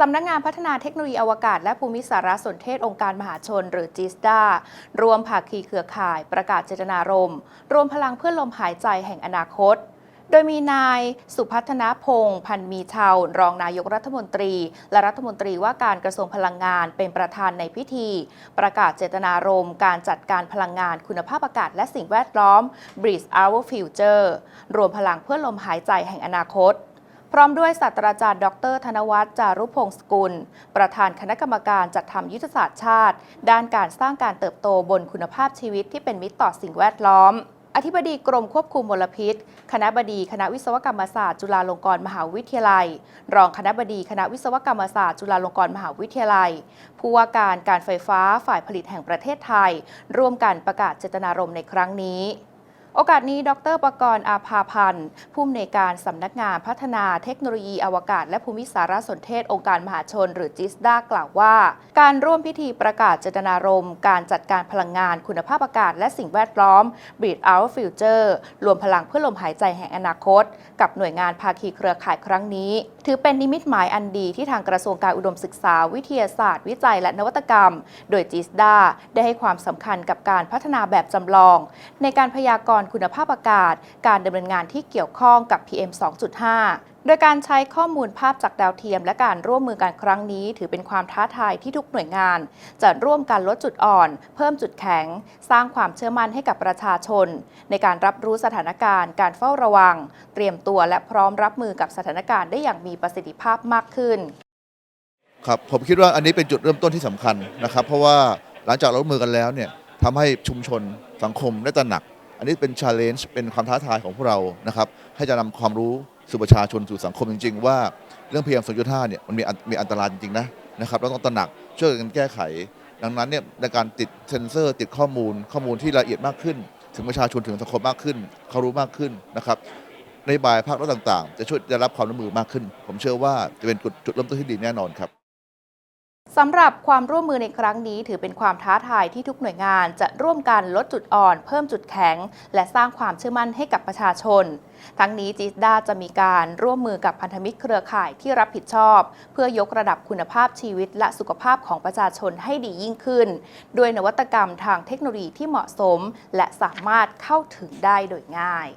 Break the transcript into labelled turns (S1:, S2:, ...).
S1: สำนักงานพัฒนาเทคโนโลยีอวกาศ และภูมิสารสนเทศองค์การมหาชน หรือจิสดารวมภาคีเครือข่ายประกาศเจตนารมณ์รวมพลังเพื่อลมหายใจแห่งอนาคต โดยมีนายสุพัฒนพงศ์พันมีชาว รองนายกรัฐมนตรี และรัฐมนตรีว่าการกระทรวงพลังงานเป็นประธานในพิธี ประกาศเจตนารมณ์การจัดการพลังงานคุณภาพอากาศและสิ่งแวดล้อม Breathe Our Future รวมพลังเพื่อลมหายใจแห่งอนาคต ร้อมด้วยศาสตราจารย์ ดร ธนวัฒน์จารุพงศ์สกุล ประธานคณะกรรมการจัดทำยุทธศาสตร์ชาติ ด้านการสร้างการเติบโตบนคุณภาพชีวิตที่เป็นมิตรต่อสิ่งแวดล้อม อธิบดีกรมควบคุมมลพิษ คณะบดีคณะวิศวกรรมศาสตร์จุฬาลงกรณ์มหาวิทยาลัย รองคณะบดีคณะวิศวกรรมศาสตร์จุฬาลงกรณ์มหาวิทยาลัย ผู้ว่าการการไฟฟ้าฝ่ายผลิตแห่งประเทศไทย ร่วมกันประกาศเจตนารมณ์ในครั้งนี้ โอกาสนี้ ดรประกรณ์อาภาพันธ์ ผู้อำนวยการสำนักงานพัฒนาเทคโนโลยีอวกาศ และภูมิสารสนเทศองค์การมหาชน หรือจิสดากล่าวว่า การร่วมพิธีประกาศเจตนารมณ์ การจัดการพลังงานคุณภาพอากาศ และสิ่งแวดล้อม Breathe Our Future รวมพลังเพื่อลมหายใจแห่งอนาคต กับหน่วยงานภาคีเครือข่ายครั้งนี้ ถือเป็นนิมิตหมายอันดีที่ทางกระทรวงการอุดมศึกษา วิทยาศาสตร์ วิจัย และนวัตกรรม โดยจิสดาได้ให้ความสำคัญกับการพัฒนาแบบจำลอง ในการพยากรณ์คุณภาพอากาศ การดำเนินงานที่เกี่ยวข้องกับ PM 2.5โดยการใช้ข้อมูลภาพจากดาวเทียม และการร่วมมือกันครั้งนี้ ถือเป็นความท้าทายที่ทุกหน่วยงาน จะร่วมกันลดจุดอ่อน เพิ่มจุดแข็ง สร้างความเชื่อมั่นให้กับประชาชน ในการรับรู้สถานการณ์ การเฝ้าระวัง เตรียมตัวและพร้อมรับมือกับสถานการณ์ได้อย่างมีประสิทธิภาพมากขึ้น
S2: ครับผมคิดว่าอันนี้เป็นจุดเริ่มต้นที่สำคัญนะครับ เพราะว่าหลังจากราร่วมมือกันแล้วเนี่ยทำให้ชุมชนสังคมได้ตระหนัก อันนี้เป็นชาเลนจ์เป็นความท้าทายของพวกเรานะครับให้จะนำความรู้สู่ประชาชนสู่สังคมจริง ๆ ว่าเรื่อง PM 2.5เนี่ยมันมีมีอันตรายจริงๆนะนะครับเราต้องตระหนักช่วยกันแก้ไข ดังนั้นเนี่ยในการติดเซ็นเซอร์ ติดข้อมูล ข้อมูลที่ละเอียดมากขึ้น ถึงประชาชนถึงสังคมมากขึ้นเขารู้มากขึ้นนะครับนโยบายภาครัฐต่างๆ จะช่วยได้รับความร่วมมือมากขึ้น ผมเชื่อว่าจะเป็นจุดจุดเริ่มต้นที่ดีแน่นอนครับ
S1: สำหรับความร่วมมือในครั้งนี้ถือเป็นความท้าทายที่ทุกหน่วยงานจะร่วมกันลดจุดอ่อน เพิ่มจุดแข็ง และสร้างความเชื่อมั่นให้กับประชาชน ทั้งนี้จิสดาจะมีการร่วมมือกับพันธมิตรเครือข่ายที่รับผิดชอบ เพื่อยกระดับคุณภาพชีวิตและสุขภาพของประชาชนให้ดียิ่งขึ้น ด้วยนวัตกรรมทางเทคโนโลยีที่เหมาะสม และสามารถเข้าถึงได้โดยง่าย